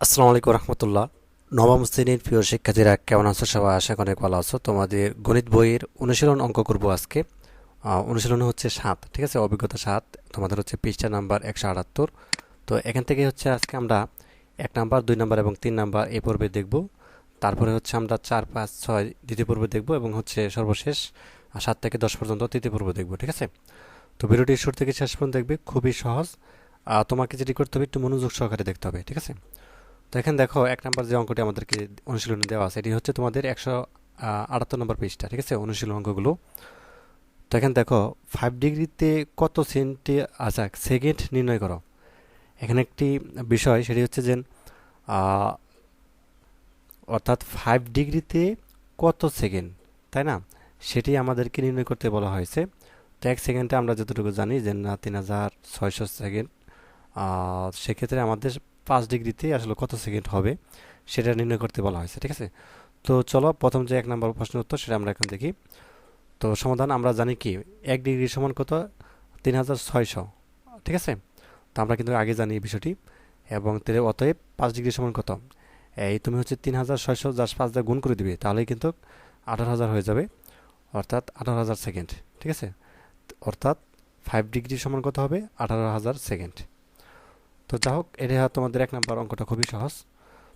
আসসালামু আলাইকুম রহমতুল্লাহ। নবম শ্রেণির প্রিয় শিক্ষার্থীরা, কেমন আছো? সবাই আশা অনেক ভালো আছো। তোমাদের গণিত বইয়ের অনুশীলন অঙ্ক করব আজকে। অনুশীলন হচ্ছে সাত, ঠিক আছে? অভিজ্ঞতা সাত, তোমাদের হচ্ছে পৃষ্ঠা নাম্বার একশো আটাত্তর। তো এখান থেকে হচ্ছে আজকে আমরা এক নাম্বার, দুই নাম্বার এবং তিন নাম্বার এ পর্বে দেখব। তারপরে হচ্ছে আমরা চার, পাঁচ, ছয় দ্বিতীয় পর্বে দেখব এবং হচ্ছে সর্বশেষ সাত থেকে দশ পর্যন্ত তৃতীয় পর্ব দেখব, ঠিক আছে? তো ভিডিওটি শুরু থেকে শেষ পর্যন্ত দেখবে, খুবই সহজ। তোমাকে যেটি করতে হবে, একটু মনোযোগ সহকারে দেখতে হবে, ঠিক আছে? এখানে দেখো, এক নম্বর যে অঙ্কটি আমাদেরকে অনুশীলনে দেওয়া আছে, এটি হচ্ছে তোমাদের একশো আটাত্তর নম্বর পৃষ্ঠা, ঠিক আছে, অনুশীলন অঙ্কগুলো। তো এখানে দেখো ফাইভ ডিগ্রিতে কত সেন্টি আচ্ছা সেকেন্ড নির্ণয় করো। এখানে একটি বিষয়, সেটি হচ্ছে যে অর্থাৎ ফাইভ ডিগ্রিতে কত সেকেন্ড, তাই না? সেটি আমাদেরকে নির্ণয় করতে বলা হয়েছে। তো এক সেকেন্ডে আমরা যতটুকু জানি যে, না, তিন হাজার ছয়শো সেকেন্ড সেক্ষেত্রে আমাদের পাঁচ ডিগ্রিতে আসলে কত সেকেন্ড হবে, সেটা নির্ণয় করতে বলা হয়েছে, ঠিক আছে? তো চলো, প্রথম যে এক নম্বর প্রশ্নের উত্তর, সেটা আমরা এখন দেখি। তো সমাধান আমরা জানি কি, এক ডিগ্রি সমান কত? তিন হাজার ছয়শো, ঠিক আছে? তো আমরা কিন্তু আগে জানি এই বিষয়টি। এবং তেলে অতএব পাঁচ ডিগ্রি সমান কত? এই তুমি হচ্ছে তিন হাজার ছয়শো জাস্ট পাঁচ দিয়ে গুণ করে দিবে, তাহলেই কিন্তু আঠারো হাজার হয়ে যাবে। অর্থাৎ আঠারো হাজার সেকেন্ড, ঠিক আছে? অর্থাৎ ফাইভ ডিগ্রি সমান কত হবে? আঠারো হাজার সেকেন্ড। তো যা হোক, এটা তোমাদের এক নম্বর অঙ্কটা খুবই সহজ।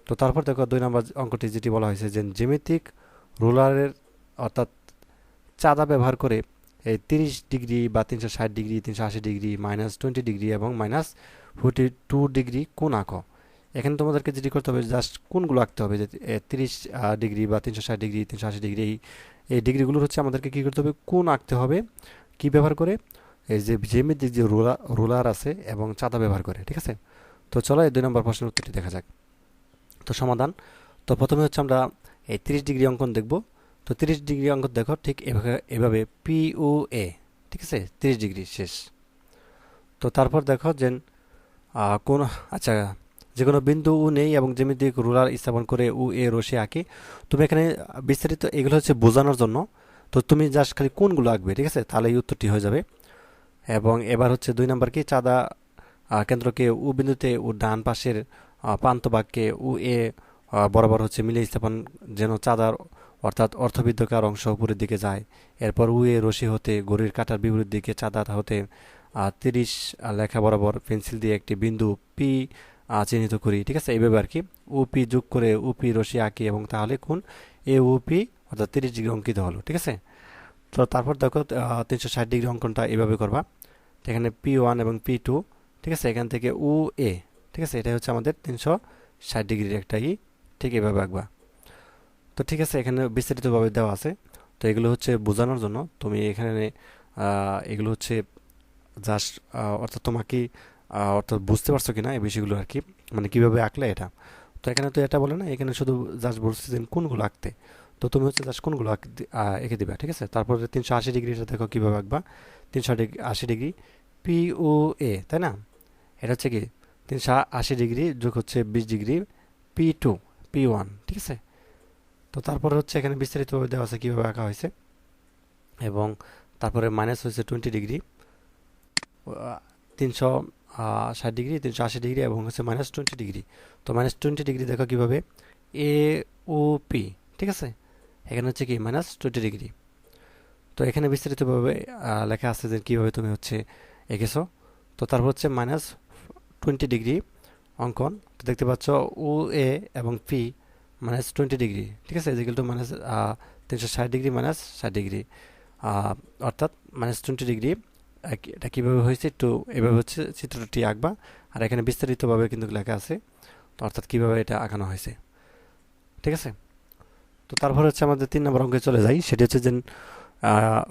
তো তারপর দেখো দুই নম্বর অঙ্কটি যেটি বলা হয়েছে যে জ্যামিতিক রোলারের অর্থাৎ চাঁদা ব্যবহার করে এই তিরিশ ডিগ্রি বা তিনশো ষাট ডিগ্রি, তিনশো আশি ডিগ্রি মাইনাস টোয়েন্টি ডিগ্রি এবং মাইনাস ফোর্টি টু ডিগ্রি কোন আঁকো। এখানে তোমাদেরকে যেটি করতে হবে, জাস্ট কোনগুলো আঁকতে হবে, যে তিরিশ ডিগ্রি বা তিনশো ষাট ডিগ্রি, তিনশো আশি ডিগ্রি, এই এই ডিগ্রিগুলোর হচ্ছে আমাদেরকে কী করতে হবে? কোন আঁকতে হবে। কি ব্যবহার করে? এই যে জ্যামিতিক যে রোলার রোলার আছে এবং চাঁদা ব্যবহার করে, ঠিক আছে? তো চলো এই দুই নম্বর প্রশ্নের উত্তরটি দেখা যাক। তো সমাধান। তো প্রথমে হচ্ছে আমরা এই তিরিশ ডিগ্রি অঙ্কন দেখব। তো তিরিশ ডিগ্রি অঙ্কন দেখো, ঠিক এভাবে এভাবে পি ও এ ঠিক আছে? তিরিশ ডিগ্রি, শেষ। তো তারপর দেখো যে কোন আচ্ছা যে কোনো বিন্দু উ নেই এবং জ্যামিতিক রুলার স্থাপন করে উ এ রশি আঁকি। তুমি এখানে বিস্তারিত এগুলো হচ্ছে বোঝানোর জন্য। তো তুমি জাস্ট খালি কোনগুলো আঁকবে, ঠিক আছে? তাহলে এই উত্তরটি হয়ে যাবে। এবং এবার হচ্ছে দুই নম্বর কি চাঁদা কেন্দ্রকে উ বিন্দুতে ও ডান পাশের প্রান্ত বাক্যে উ, এ বরাবর হচ্ছে মিলে স্থাপন যেন চাঁদার অর্থাৎ অর্থবিদ্যকার অংশ উপরের দিকে যায়। এরপর উ, এ, রশি হতে, ঘড়ির কাঁটার বিপরীত দিকে চাঁদা হতে তিরিশ লেখা বরাবর পেন্সিল দিয়ে একটি বিন্দু পি চিহ্নিত করি, ঠিক আছে? এইভাবে আর কি। উপি যোগ করে উপি রশি আঁকি এবং তাহলে কোন এ উপি অর্থাৎ তিরিশ ডিগ্রি অঙ্কিত হলো, ঠিক আছে? তো তারপর দেখো তিনশো ষাট ডিগ্রি অঙ্কনটা এভাবে করবা। এখানে পি ওয়ান এবং পি টু ঠিক আছে? এখান থেকে উ এ ঠিক আছে? এটা হচ্ছে আমাদের তিনশো ষাট ডিগ্রির একটা ই, ঠিক এভাবে আঁকবা। তো ঠিক আছে, এখানে বিস্তারিতভাবে দেওয়া আছে। তো এগুলো হচ্ছে বোঝানোর জন্য তুমি এখানে এগুলো হচ্ছে জাস্ট অর্থাৎ তোমাকে অর্থাৎ বুঝতে পারছ কিনা এই বিষয়গুলো আর কি? মানে কীভাবে আঁকলে এটা? তো এখানে তো এটা বলে না, এখানে শুধু জাস্ট বলছে কোনগুলো আঁকতে। তো তুমি হচ্ছে জাস্ট কোনগুলো এঁকে দিবা, ঠিক আছে? তারপরে তিনশো আশি ডিগ্রিটা দেখো কীভাবে আঁকবা। তিনশো ডিগ্রি আশি ডিগ্রি, পি ও এ, তাই না? এটা হচ্ছে কি, তিনশো আশি ডিগ্রি যোগ হচ্ছে বিশ degree, P two, P one, ঠিক আছে? তো তারপরে হচ্ছে এখানে বিস্তারিতভাবে দেওয়া আছে কীভাবে আঁকা হয়েছে। এবং তারপরে মাইনাস হয়েছে টোয়েন্টি ডিগ্রি তিনশো ষাট ডিগ্রি, তিনশো আশি ডিগ্রি এবং হচ্ছে মাইনাস টোয়েন্টি ডিগ্রি। তো মাইনাস টোয়েন্টি ডিগ্রি দেখো কীভাবে? এ ও পি, ঠিক আছে? এখানে হচ্ছে কি মাইনাস টোয়েন্টি ডিগ্রি তো এখানে বিস্তারিতভাবে লেখা আছে যে কীভাবে তুমি হচ্ছে এঁকেছো। তো তারপর হচ্ছে মাইনাস টোয়েন্টি ডিগ্রি অঙ্কন। তো দেখতে পাচ্ছ ও এ এবং পি মাইনাস টোয়েন্টি ডিগ্রি ঠিক আছে? এদিকে টু মাইনাস তিনশো ষাট ডিগ্রি মাইনাস ষাট ডিগ্রি অর্থাৎ মাইনাস টোয়েন্টি ডিগ্রি এটা কীভাবে হয়েছে একটু এভাবে হচ্ছে চিত্রটি আঁকবা। আর এখানে বিস্তারিতভাবে কিন্তু লেখা আছে। তো অর্থাৎ কীভাবে এটা আঁকানো হয়েছে। ঠিক আছে? তো তারপর হচ্ছে আমাদের তিন নম্বর অঙ্কে চলে যাই। সেটি হচ্ছে যে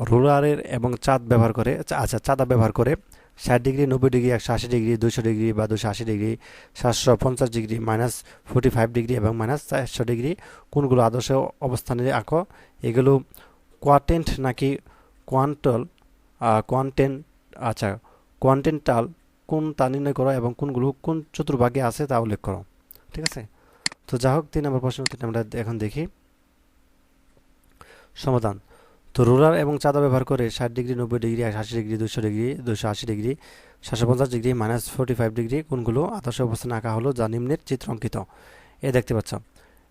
রোলারের এবং চাঁদ ব্যবহার করে আচ্ছা চাঁদা ব্যবহার করে ষাট ডিগ্রি, নব্বই ডিগ্রি, একশো আশি ডিগ্রি দুশো ডিগ্রি বা দুশো আশি ডিগ্রি, সাতশো পঞ্চাশ degree minus forty five degree এবং মাইনাস চারশো ডিগ্রি কোনগুলো আদর্শ অবস্থানে আঁকো? এগুলো কোয়াটেন্ট নাকি কোয়ান্টল কোয়ান্টেন আচ্ছা কোয়ান্টেন্টাল কোন তা নির্ণয় করো এবং কোনগুলো কোন চতুর্ভাগে আছে তা উল্লেখ করো। ঠিক আছে? তো যা হোক, তিন নম্বর প্রশ্ন আমরা এখন দেখি। সমাধান। তো রুলার এবং চাঁদা ব্যবহার করে ষাট ডিগ্রি, নব্বই ডিগ্রি একশো আশি ডিগ্রি দুশো ডিগ্রি দুশো আশি ডিগ্রি, সাতশো পঞ্চাশ degree, minus forty five degree কোনগুলো আদর্শ অবস্থানে আঁকা হলো যা নিম্নের চিত্র অঙ্কিত। এ দেখতে পাচ্ছ।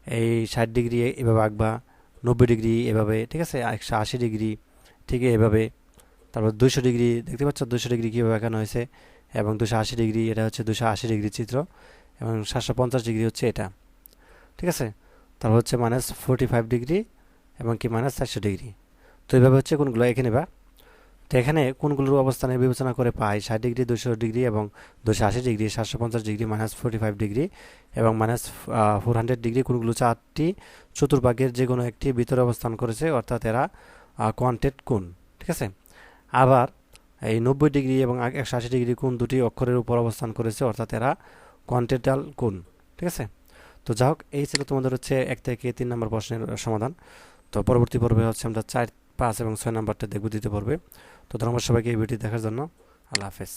এই ষাট ডিগ্রি এভাবে আঁকবা, নব্বই ডিগ্রি এভাবে, ঠিক আছে? একশো আশি ডিগ্রি, ঠিক এভাবে। তারপর দুশো ডিগ্রি, দেখতে পাচ্ছ? দুশো ডিগ্রি কীভাবে আঁকানো হয়েছে? এবং দুশো আশি ডিগ্রি, এটা হচ্ছে দুশো আশি ডিগ্রি চিত্র, এবং সাতশো পঞ্চাশ ডিগ্রি হচ্ছে এটা, ঠিক আছে? তারপর হচ্ছে মাইনাস ফোর্টি ফাইভ ডিগ্রি এবং কি মাইনাস চারশো ডিগ্রি তো এইভাবে হচ্ছে কোনগুলো? এখানে বা? তো এখানে কোনগুলোর অবস্থানে বিবেচনা করে পাই? ষাট ডিগ্রি দুশো ডিগ্রি এবং দুশো আশি ডিগ্রি সাতশো পঞ্চাশ degree minus forty five degree এবং মাইনাস ফোর হান্ড্রেড ডিগ্রি কোনগুলো চারটি চতুর্ভাগের যে কোনো একটি ভিতরে অবস্থান করেছে, অর্থাৎ এরা কোয়ান্টেড কোন? ঠিক আছে? আবার এই নব্বই ডিগ্রি এবং একশো আশি ডিগ্রি কোন দুটি অক্ষরের উপর অবস্থান করেছে, অর্থাৎ এরা কোয়ান্টেটাল কোন? ঠিক আছে? তো যাই হোক এই ছিল তোমাদের হচ্ছে এক থেকে তিন নম্বর প্রশ্নের সমাধান। তো পরবর্তী পর্বে হচ্ছে আমরা চার, পাঁচ এবং ছয় নাম্বারটা দেখব, দিতে পারবে। তো ধন্যবাদ সবাইকে এই ভিডিও দেখার জন্য। আল্লাহ হাফেজ।